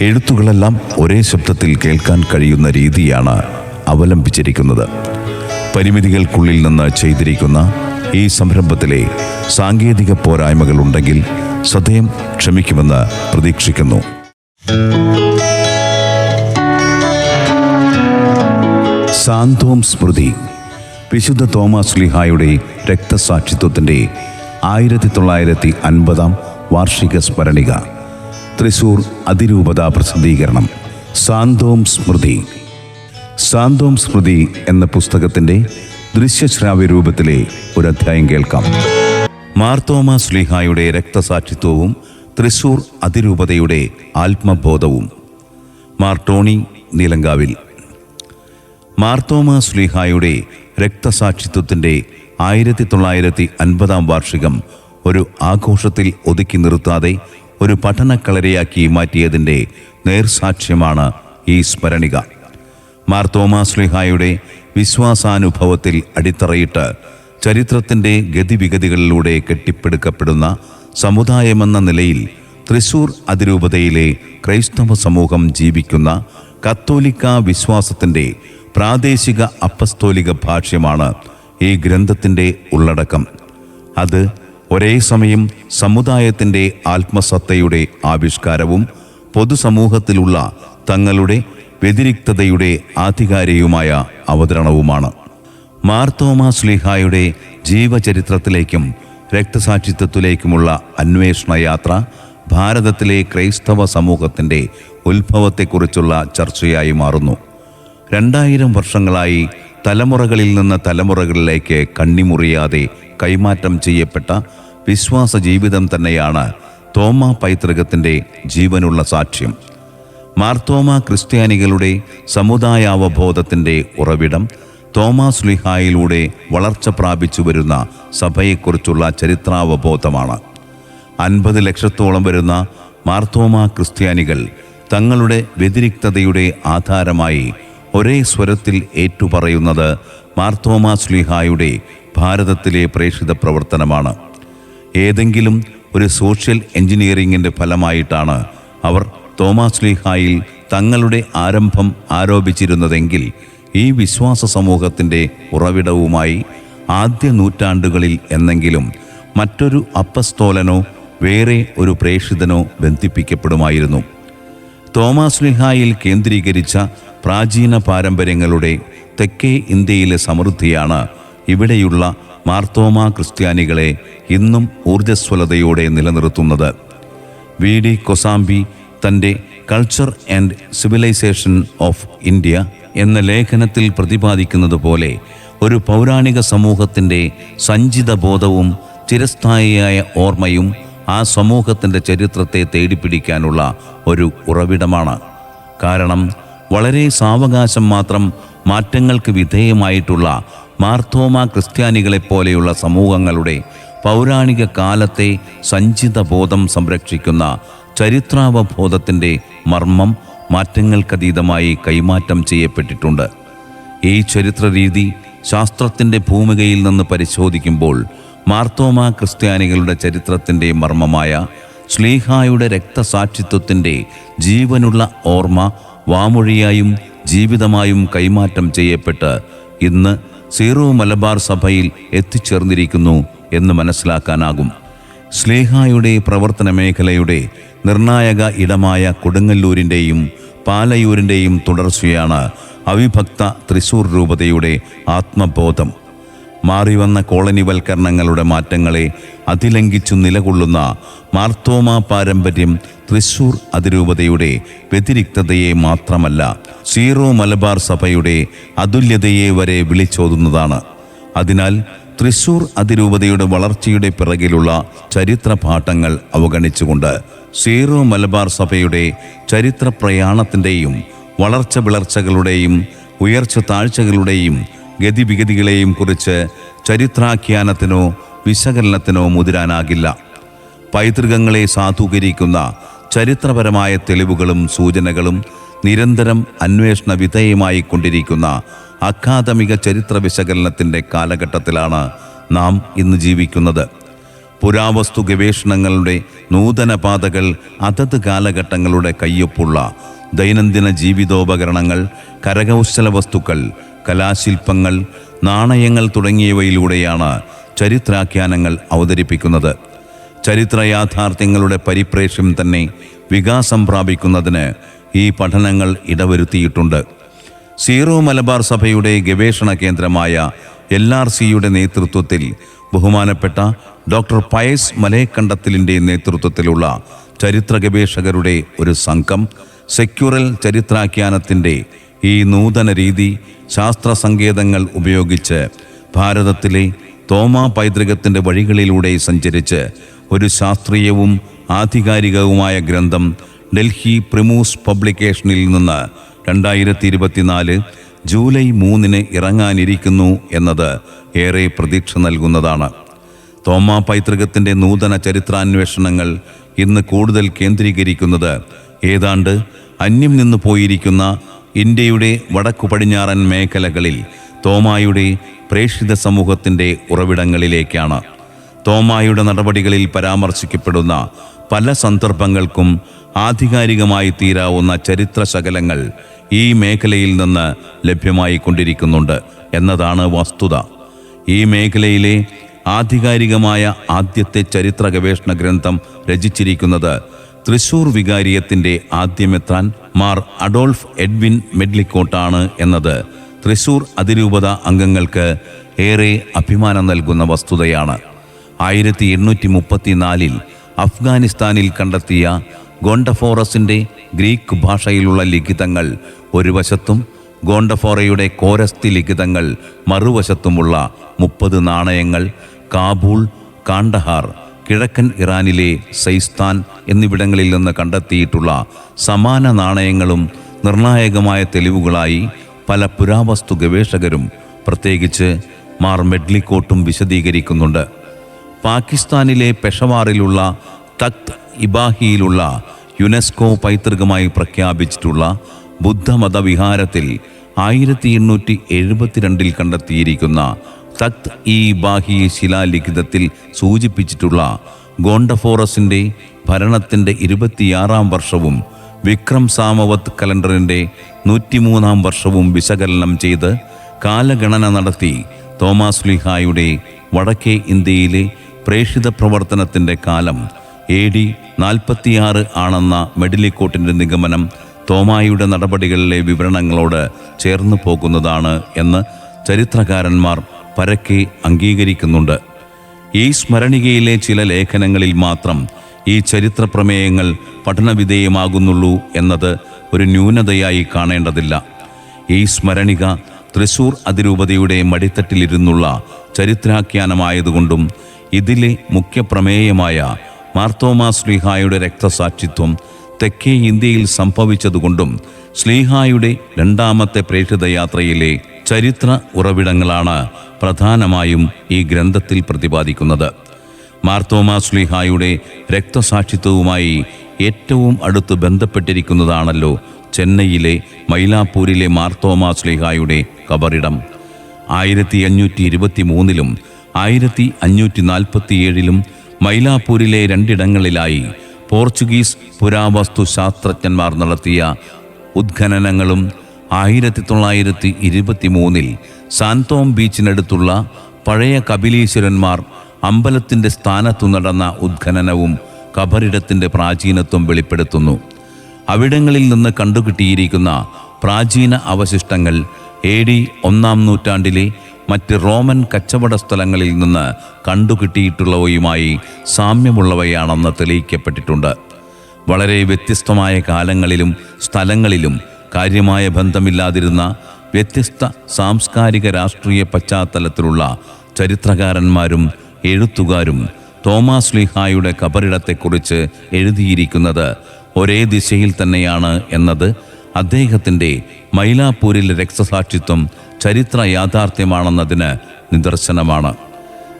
എഴുത്തുകളെല്ലാം ഒരേ ശബ്ദത്തിൽ കേൾക്കാൻ കഴിയുന്ന രീതിയാണ് അവലംബിച്ചിരിക്കുന്നത്. പരിമിതികൾക്കുള്ളിൽ നിന്ന് ചെയ്തിരിക്കുന്ന ഈ സംരംഭത്തിലെ സാങ്കേതിക പോരായ്മകളുണ്ടെങ്കിൽ സദയം ക്ഷമിക്കുമെന്ന് പ്രതീക്ഷിക്കുന്നു. സാന്തോം സ്മൃതി. വിശുദ്ധ തോമസ് ലിഹായുടെ രക്തസാക്ഷിത്വത്തിന്റെ ആയിരത്തി തൊള്ളായിരത്തി അൻപതാം വാർഷിക സ്മരണിക. തൃശൂർ അതിരൂപത പ്രസിദ്ധീകരണം. സാന്തോം സ്മൃതി. സാന്തോം സ്മൃതി എന്ന പുസ്തകത്തിന്റെ ദൃശ്യശ്രാവ്യ രൂപത്തിലെ ഒരു അധ്യായം കേൾക്കാം. മാർത്തോമ സ്ലിഹായുടെ രക്തസാക്ഷിത്വവും തൃശൂർ അതിരൂപതയുടെ ആത്മബോധവും. മാർട്ടോണി നീലങ്കാവിൽ. മാർത്തോമ സ്ലിഹായുടെ രക്തസാക്ഷിത്വത്തിന്റെ ആയിരത്തി തൊള്ളായിരത്തി അൻപതാം വാർഷികം ഒരു ആഘോഷത്തിൽ ഒതുക്കി നിർത്താതെ ഒരു പഠനക്കളരയാക്കി മാറ്റിയതിന്റെ നേർസാക്ഷ്യമാണ് ഈ സ്മരണിക. മാർത്തോമാ സ്ലിഹായുടെ വിശ്വാസാനുഭവത്തിൽ അടിത്തറയിട്ട് ചരിത്രത്തിന്റെ ഗതിവിഗതികളിലൂടെ കെട്ടിപ്പടുക്കപ്പെടുന്ന സമുദായമെന്ന നിലയിൽ തൃശൂർ അതിരൂപതയിലെ ക്രൈസ്തവ സമൂഹം ജീവിക്കുന്ന കത്തോലിക്ക വിശ്വാസത്തിന്റെ പ്രാദേശിക അപ്പസ്തോലിക ഭാഷ്യമാണ് ഈ ഗ്രന്ഥത്തിന്റെ ഉള്ളടക്കം. അത് ഒരേ സമയം സമുദായത്തിന്റെ ആത്മസത്തയുടെ ആവിഷ്കാരവും പൊതുസമൂഹത്തിലുള്ള തങ്ങളുടെ വ്യതിരിക്തതയുടെ ആധികാരികവുമായ അവതരണവുമാണ്. മാർത്തോമാ സ്ലിഹായുടെ ജീവചരിത്രത്തിലേക്കും രക്തസാക്ഷിത്വത്തിലേക്കുമുള്ള അന്വേഷണ യാത്ര ഭാരതത്തിലെ ക്രൈസ്തവ സമൂഹത്തിന്റെ ഉത്ഭവത്തെക്കുറിച്ചുള്ള ചർച്ചയായി മാറുന്നു. രണ്ടായിരം വർഷങ്ങളായി തലമുറകളിൽ നിന്ന് തലമുറകളിലേക്ക് കണ്ണിമുറിയാതെ കൈമാറ്റം ചെയ്യപ്പെട്ട വിശ്വാസ ജീവിതം തന്നെയാണ് തോമ പൈതൃകത്തിന്റെ ജീവനുള്ള സാക്ഷ്യം. മാർത്തോമ ക്രിസ്ത്യാനികളുടെ സമുദായാവബോധത്തിന്റെ ഉറവിടം തോമസ് ലിഹായിലൂടെ വളർച്ച പ്രാപിച്ചു വരുന്ന സഭയെക്കുറിച്ചുള്ള ചരിത്രാവബോധമാണ്. അൻപത് ലക്ഷത്തോളം വരുന്ന മാർത്തോമ ക്രിസ്ത്യാനികൾ തങ്ങളുടെ വ്യതിരിക്തതയുടെ ആധാരമായി ഒരേ സ്വരത്തിൽ ഏറ്റുപറയുന്നത് മാർത്തോമ സ്ലിഹായുടെ ഭാരതത്തിലെ പ്രേക്ഷിത പ്രവർത്തനമാണ്. ഏതെങ്കിലും ഒരു സോഷ്യൽ എഞ്ചിനീയറിംഗിന്റെ ഫലമായിട്ടാണ് അവർ തോമാസ് ലീഹായിൽ തങ്ങളുടെ ആരംഭം ആരോപിച്ചിരുന്നതെങ്കിൽ ഈ വിശ്വാസ സമൂഹത്തിന്റെ ഉറവിടവുമായി ആദ്യ നൂറ്റാണ്ടുകളിൽ എന്നെങ്കിലും മറ്റൊരു അപ്പസ്തോലനോ വേറെ ഒരു പ്രേക്ഷിതനോ ബന്ധിപ്പിക്കപ്പെടുമായിരുന്നു. തോമാസ് ലിഹായിൽ കേന്ദ്രീകരിച്ച പ്രാചീന പാരമ്പര്യങ്ങളുടെ തെക്കേ ഇന്ത്യയിലെ സമൃദ്ധിയാണ് ഇവിടെയുള്ള മാർത്തോമ ക്രിസ്ത്യാനികളെ ഇന്നും ഊർജസ്വലതയോടെ നിലനിർത്തുന്നത്. വി ഡി കൊസാംബി തന്റെ culture and civilisation of India എന്ന ലേഖനത്തിൽ പ്രതിപാദിക്കുന്നത് പോലെ ഒരു പൗരാണിക സമൂഹത്തിന്റെ സഞ്ചിത ബോധവും ചിരസ്ഥായിയായ ഓർമ്മയും ആ സമൂഹത്തിന്റെ ചരിത്രത്തെ തേടിപ്പിടിക്കാനുള്ള ഒരു ഉറവിടമാണ്. കാരണം വളരെ സാവകാശം മാത്രം മാറ്റങ്ങൾക്ക് വിധേയമായിട്ടുള്ള മാർത്തോമ ക്രിസ്ത്യാനികളെപ്പോലെയുള്ള സമൂഹങ്ങളുടെ പൗരാണിക കാലത്തെ സഞ്ചിത ബോധം സംരക്ഷിക്കുന്ന ചരിത്രാവബോധത്തിന്റെ മർമ്മം മാറ്റങ്ങൾക്കതീതമായി കൈമാറ്റം ചെയ്യപ്പെട്ടിട്ടുണ്ട്. ഈ ചരിത്ര രീതി ശാസ്ത്രത്തിന്റെ ഭൂമികയിൽ നിന്ന് പരിശോധിക്കുമ്പോൾ മാർത്തോമ ക്രിസ്ത്യാനികളുടെ ചരിത്രത്തിന്റെ മർമ്മമായ ശ്ലീഹായുടെ രക്തസാക്ഷിത്വത്തിന്റെ ജീവനുള്ള ഓർമ്മ വാമൊഴിയായും ജീവിതമായും കൈമാറ്റം ചെയ്യപ്പെട്ട് ഇന്ന് സീറോ മലബാർ സഭയിൽ എത്തിച്ചേർന്നിരിക്കുന്നു എന്ന് മനസ്സിലാക്കാനാകും. സ്ലേഹായുടെ പ്രവർത്തന മേഖലയുടെ നിർണായക ഇടമായ കൊടുങ്ങല്ലൂരിന്റെയും പാലയൂരിന്റെയും തുടർച്ചയാണ് അവിഭക്ത തൃശൂർ രൂപതയുടെ ആത്മബോധം. മാറിവന്ന കോളനിവൽക്കരണങ്ങളുടെ മാറ്റങ്ങളെ അതിലംഘിച്ചു നിലകൊള്ളുന്ന മാർത്തോമ പാരമ്പര്യം തൃശൂർ അതിരൂപതയുടെ വ്യതിരിക്തതയെ മാത്രമല്ല സീറോ മലബാർ സഭയുടെ അതുല്യതയെ വരെ വിളിച്ചോതുന്നതാണ്. അതിനാൽ തൃശൂർ അതിരൂപതയുടെ വളർച്ചയുടെ പിറകിലുള്ള ചരിത്ര പാഠങ്ങൾ അവഗണിച്ചുകൊണ്ട് സീറോ മലബാർ സഭയുടെ ചരിത്ര പ്രയാണത്തിന്റെയും വളർച്ച വിളർച്ചകളുടെയും ഉയർച്ച താഴ്ചകളുടെയും ഗതിവിഗതികളെയും കുറിച്ച് ചരിത്രാഖ്യാനത്തിനോ വിശകലനത്തിനോ മുതിരാനാകില്ല. പൈതൃകങ്ങളെ സാധൂകരിക്കുന്ന ചരിത്രപരമായ തെളിവുകളും സൂചനകളും നിരന്തരം അന്വേഷണ വിധേയമായി കൊണ്ടിരിക്കുന്ന അക്കാദമിക ചരിത്ര വിശകലനത്തിന്റെ കാലഘട്ടത്തിലാണ് നാം ഇന്ന് ജീവിക്കുന്നത്. പുരാവസ്തു ഗവേഷണങ്ങളുടെ നൂതന പാതകൾ അതത് കാലഘട്ടങ്ങളുടെ കയ്യൊപ്പുള്ള ദൈനംദിന ജീവിതോപകരണങ്ങൾ കരകൗശല വസ്തുക്കൾ കലാശില്പങ്ങൾ നാണയങ്ങൾ തുടങ്ങിയവയിലൂടെയാണ് ചരിത്രാഖ്യാനങ്ങൾ അവതരിപ്പിക്കുന്നത്. ചരിത്ര യാഥാർത്ഥ്യങ്ങളുടെ പരിപ്രേക്ഷ്യം തന്നെ വികാസം പ്രാപിക്കുന്നതിന് ഈ പഠനങ്ങൾ ഇടവരുത്തിയിട്ടുണ്ട്. സീറോ മലബാർ സഭയുടെ ഗവേഷണ കേന്ദ്രമായ എൽ ആർ സിയുടെ നേതൃത്വത്തിൽ ബഹുമാനപ്പെട്ട ഡോക്ടർ പയസ് മലയക്കണ്ടത്തിലിന്റെ നേതൃത്വത്തിലുള്ള ചരിത്ര ഗവേഷകരുടെ ഒരു സംഘം സെക്യുറൽ ചരിത്രാഖ്യാനത്തിന്റെ ഈ നൂതന രീതി ശാസ്ത്ര സങ്കേതങ്ങൾ ഉപയോഗിച്ച് ഭാരതത്തിലെ തോമാ പൈതൃകത്തിന്റെ വഴികളിലൂടെ സഞ്ചരിച്ച് ഒരു ശാസ്ത്രീയവും ആധികാരികവുമായ ഗ്രന്ഥം ഡൽഹി പ്രിമൂസ് പബ്ലിക്കേഷനിൽ നിന്ന് രണ്ടായിരത്തി ഇരുപത്തിനാല് ജൂലൈ മൂന്നിന് ഇറങ്ങാനിരിക്കുന്നു എന്നത് ഏറെ പ്രതീക്ഷ നൽകുന്നതാണ്. തോമാ പൈതൃകത്തിന്റെ നൂതന ചരിത്രാന്വേഷണങ്ങൾ ഇന്ന് കൂടുതൽ കേന്ദ്രീകരിക്കുന്നത് ഏതാണ്ട് അന്യം നിന്നു പോയിരിക്കുന്ന ഇന്ത്യയുടെ വടക്കു പടിഞ്ഞാറൻ മേഖലകളിൽ തോമായുടെ പ്രേക്ഷിത സമൂഹത്തിന്റെ ഉറവിടങ്ങളിലേക്കാണ്. തോമായുടെ നടപടികളിൽ പരാമർശിക്കപ്പെടുന്ന പല സന്ദർഭങ്ങൾക്കും ആധികാരികമായി തീരാവുന്ന ചരിത്ര ശകലങ്ങൾ ഈ മേഖലയിൽ നിന്ന് ലഭ്യമായി കൊണ്ടിരിക്കുന്നുണ്ട് എന്നതാണ് വസ്തുത. ഈ മേഖലയിലെ ആധികാരികമായ ആദ്യത്തെ ചരിത്ര ഗവേഷണ ഗ്രന്ഥം രചിച്ചിരിക്കുന്നത് തൃശൂർ വികാരിയത്തിന്റെ ആദ്യമെത്താൻ മാർ അഡോൾഫ് എഡ്വിൻ മെഡ്ലിക്കോട്ടാണ് എന്നത്. തൃശൂർ അതിരൂപത അംഗങ്ങൾക്ക് ഏറെ അഭിമാനം നൽകുന്ന വസ്തുതയാണ്. ആയിരത്തി എണ്ണൂറ്റി മുപ്പത്തിനാലിൽ അഫ്ഗാനിസ്ഥാനിൽ കണ്ടെത്തിയ ഗോണ്ടഫോറസിന്റെ ഗ്രീക്ക് ഭാഷയിലുള്ള ലിഖിതങ്ങൾ ഒരു വശത്തും ഗോണ്ടഫോറയുടെ കോരസ്തി ലിഖിതങ്ങൾ മറുവശത്തുമുള്ള മുപ്പത് നാണയങ്ങൾ കാബൂൾ കാണ്ടഹാർ കിഴക്കൻ ഇറാനിലെ സൈസ്ഥാൻ എന്നിവിടങ്ങളിൽ നിന്ന് കണ്ടെത്തിയിട്ടുള്ള സമാന നാണയങ്ങളും നിർണായകമായ തെളിവുകളായി പല പുരാവസ്തു ഗവേഷകരും പ്രത്യേകിച്ച് മാർ മെഡ്ലിക്കോട്ടും വിശദീകരിക്കുന്നുണ്ട്. പാകിസ്ഥാനിലെ പെഷവാറിലുള്ള തക്ത് ഇബാഹിയിലുള്ള യുനെസ്കോ പൈതൃകമായി പ്രഖ്യാപിച്ചിട്ടുള്ള ബുദ്ധമതവിഹാരത്തിൽ ആയിരത്തി എണ്ണൂറ്റി എഴുപത്തിരണ്ടിൽ കണ്ടെത്തിയിരിക്കുന്ന തക്ത് ഇ ബാഹി ശിലാലിഖിതത്തിൽ സൂചിപ്പിച്ചിട്ടുള്ള ഗോണ്ടഫോറസിന്റെ ഭരണത്തിന്റെ ഇരുപത്തിയാറാം വർഷവും വിക്രം സാമവത് കലണ്ടറിന്റെ നൂറ്റിമൂന്നാം വർഷവും വിശകലനം ചെയ്ത് കാലഗണന നടത്തി തോമാസ് ലിഹായുടെ വടക്കേ ഇന്ത്യയിലെ പ്രേക്ഷിത പ്രവർത്തനത്തിന്റെ കാലം എ ഡി നാൽപ്പത്തിയാറ് ആണെന്ന മെഡിലിക്കോട്ടിന്റെ നിഗമനം തോമായിയുടെ നടപടികളിലെ വിവരണങ്ങളോട് ചേർന്നു പോകുന്നതാണ് എന്ന് ചരിത്രകാരന്മാർ പരക്കെ അംഗീകരിക്കുന്നുണ്ട്. ഈ സ്മരണികയിലെ ചില ലേഖനങ്ങളിൽ മാത്രം ഈ ചരിത്ര പ്രമേയങ്ങൾ പഠനവിധേയമാകുന്നുള്ളൂ എന്നത് ഒരു ന്യൂനതയായി കാണേണ്ടതില്ല. ഈ സ്മരണിക തൃശൂർ അതിരൂപതയുടെ മടിത്തട്ടിലിരുന്നുള്ള ചരിത്രാഖ്യാനമായതുകൊണ്ടും ഇതിലെ മുഖ്യപ്രമേയമായ മാർത്തോമാ സ്ലീഹായുടെ രക്തസാക്ഷിത്വം തെക്കേ ഇന്ത്യയിൽ സംഭവിച്ചതുകൊണ്ടും സ്ലീഹായുടെ രണ്ടാമത്തെ പ്രേക്ഷിതയാത്രയിലെ ചരിത്ര ഉറവിടങ്ങളാണ് പ്രധാനമായും ഈ ഗ്രന്ഥത്തിൽ പ്രതിപാദിക്കുന്നത്. മാർത്തോമാ സ്ലീഹായുടെ രക്തസാക്ഷിത്വവുമായി ഏറ്റവും അടുത്ത് ബന്ധപ്പെട്ടിരിക്കുന്നതാണല്ലോ ചെന്നൈയിലെ മൈലാപ്പൂരിലെ മാർത്തോമാ സ്ലീഹായുടെ കബറിടം. ആയിരത്തി അഞ്ഞൂറ്റി ഇരുപത്തി മൂന്നിലും ആയിരത്തി അഞ്ഞൂറ്റി നാൽപ്പത്തിയേഴിലും മൈലാപ്പൂരിലെ രണ്ടിടങ്ങളിലായി പോർച്ചുഗീസ് പുരാവസ്തു ശാസ്ത്രജ്ഞന്മാർ നടത്തിയ ഉദ്ഖനനങ്ങളും ആയിരത്തി തൊള്ളായിരത്തി ഇരുപത്തി മൂന്നിൽ സാന്തോം ബീച്ചിനടുത്തുള്ള പഴയ കപിലീശ്വരന്മാർ അമ്പലത്തിന്റെ സ്ഥാനത്തു നടന്ന ഉദ്ഖനനവും കബറിടത്തിന്റെ പ്രാചീനത്വം വെളിപ്പെടുത്തുന്നു. അവിടങ്ങളിൽ നിന്ന് കണ്ടുകിട്ടിയിരിക്കുന്ന പ്രാചീന അവശിഷ്ടങ്ങൾ എ ഡി ഒന്നാം നൂറ്റാണ്ടിലെ മറ്റ് റോമൻ കച്ചവട സ്ഥലങ്ങളിൽ നിന്ന് കണ്ടുകിട്ടിയിട്ടുള്ളവയുമായി സാമ്യമുള്ളവയാണെന്ന് തെളിയിക്കപ്പെട്ടിട്ടുണ്ട്. വളരെ വ്യത്യസ്തമായ കാലങ്ങളിലും സ്ഥലങ്ങളിലും കാര്യമായ ബന്ധമില്ലാതിരുന്ന വ്യത്യസ്ത സാംസ്കാരിക രാഷ്ട്രീയ പശ്ചാത്തലത്തിലുള്ള ചരിത്രകാരന്മാരും എഴുത്തുകാരും തോമാസ് ലിഹായുടെ കബറിടത്തെക്കുറിച്ച് എഴുതിയിരിക്കുന്നത് ഒരേ ദിശയിൽ തന്നെയാണ് എന്നത് അദ്ദേഹത്തിന്റെ മൈലാപ്പൂരിലെ രക്തസാക്ഷിത്വം ചരിത്ര യാഥാർത്ഥ്യമാണെന്നതിന് നിദർശനമാണ്.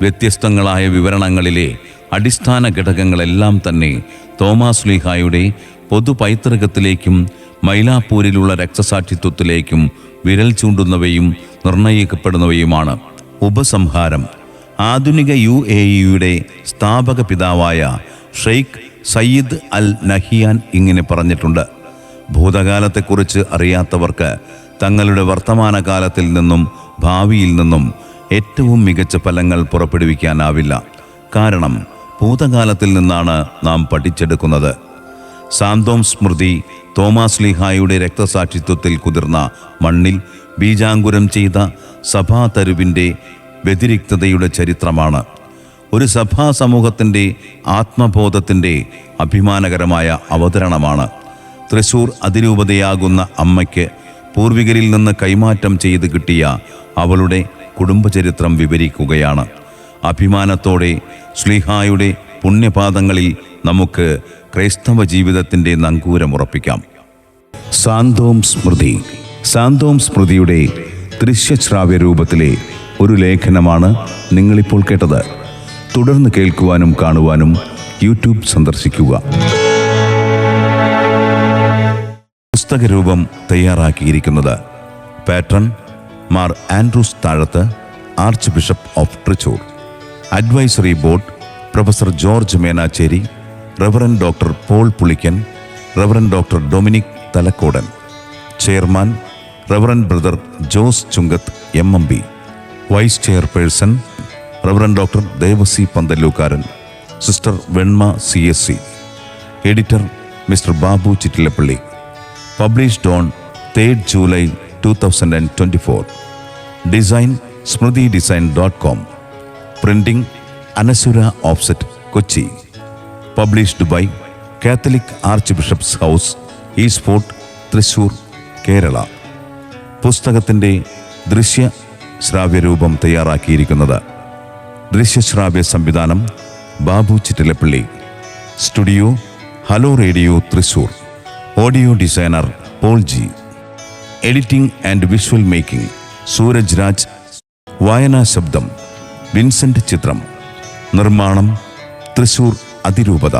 വ്യത്യസ്തങ്ങളായ വിവരണങ്ങളിലെ അടിസ്ഥാന ഘടകങ്ങളെല്ലാം തന്നെ തോമാസ് ലീഹായുടെ പൊതു പൈതൃകത്തിലേക്കും മൈലാപ്പൂരിലുള്ള രക്തസാക്ഷിത്വത്തിലേക്കും വിരൽ ചൂണ്ടുന്നവയും നിർണയിക്കപ്പെടുന്നവയുമാണ്. ഉപസംഹാരം. ആധുനിക യു എ ഇയുടെ സ്ഥാപക പിതാവായ ഷെയ്ഖ് സയ്യിദ് അൽ നഹിയാൻ ഇങ്ങനെ പറഞ്ഞിട്ടുണ്ട്. ഭൂതകാലത്തെക്കുറിച്ച് അറിയാത്തവർക്ക് തങ്ങളുടെ വർത്തമാനകാലത്തിൽ നിന്നും ഭാവിയിൽ നിന്നും ഏറ്റവും മികച്ച ഫലങ്ങൾ പുറപ്പെടുവിക്കാനാവില്ല. കാരണം ഭൂതകാലത്തിൽ നിന്നാണ് നാം പഠിച്ചെടുക്കുന്നത്. സാന്തോം സ്മൃതി തോമാസ് ലിഹായുടെ രക്തസാക്ഷിത്വത്തിൽ കുതിർന്ന മണ്ണിൽ ബീജാങ്കുരം ചെയ്ത സഭാതരുവിന്റെ വ്യതിരിക്തതയുടെ ചരിത്രമാണ്. ഒരു സഭാ സമൂഹത്തിന്റെ ആത്മബോധത്തിന്റെ അഭിമാനകരമായ അവതരണമാണ്. തൃശൂർ അതിരൂപതയാകുന്ന അമ്മയ്ക്ക് പൂർവികരിൽ നിന്ന് കൈമാറ്റം ചെയ്ത് കിട്ടിയ അവളുടെ കുടുംബചരിത്രം വിവരിക്കുകയാണ്. അഭിമാനത്തോടെ ശ്ലീഹായുടെ പുണ്യപാദങ്ങളിൽ നമുക്ക് ക്രൈസ്തവ ജീവിതത്തിന്റെ നങ്കൂരമുറപ്പിക്കാം സാന്തോം സ്മൃതി. സാന്തോം സ്മൃതിയുടെ ദൃശ്യശ്രാവ്യ രൂപത്തിലെ ഒരു ലേഖനമാണ് നിങ്ങളിപ്പോൾ കേട്ടത്. തുടർന്ന് കേൾക്കുവാനും കാണുവാനും യൂട്യൂബ് സന്ദർശിക്കുക. പുസ്തകരൂപം തയ്യാറാക്കിയിരിക്കുന്നത് patron Mar Andrews Thazhath arch bishop of Trichur advisory board professor George Menachery reverend doctor Paul Pulikkan reverend doctor Dominic Thalakkodan chairman reverend brother Jose Chungath M M B vice chairperson reverend doctor Devasi Panthallookaran sister Venma C S C editor mister Babu Chittilappilly published on third July two thousand and twenty four design Smriti design dot com printing Anasura offset Kochi published by Catholic arch bishop's house east fort Thrissur Kerala പുസ്തകത്തിന്റെ ദൃശ്യ ശ്രാവ്യരൂപം തയ്യാറാക്കിയിരിക്കുന്നത് ദൃശ്യശ്രാവ്യ സംവിധാനം Babu Chittilappilly. Studio hello radio Thrissur audio designer Paul G. Editing and visual making Suraj Raj. വായനാ ശബ്ദം Vincent ചിത്രം. നിർമ്മാണം തൃശൂർ അതിരൂപത.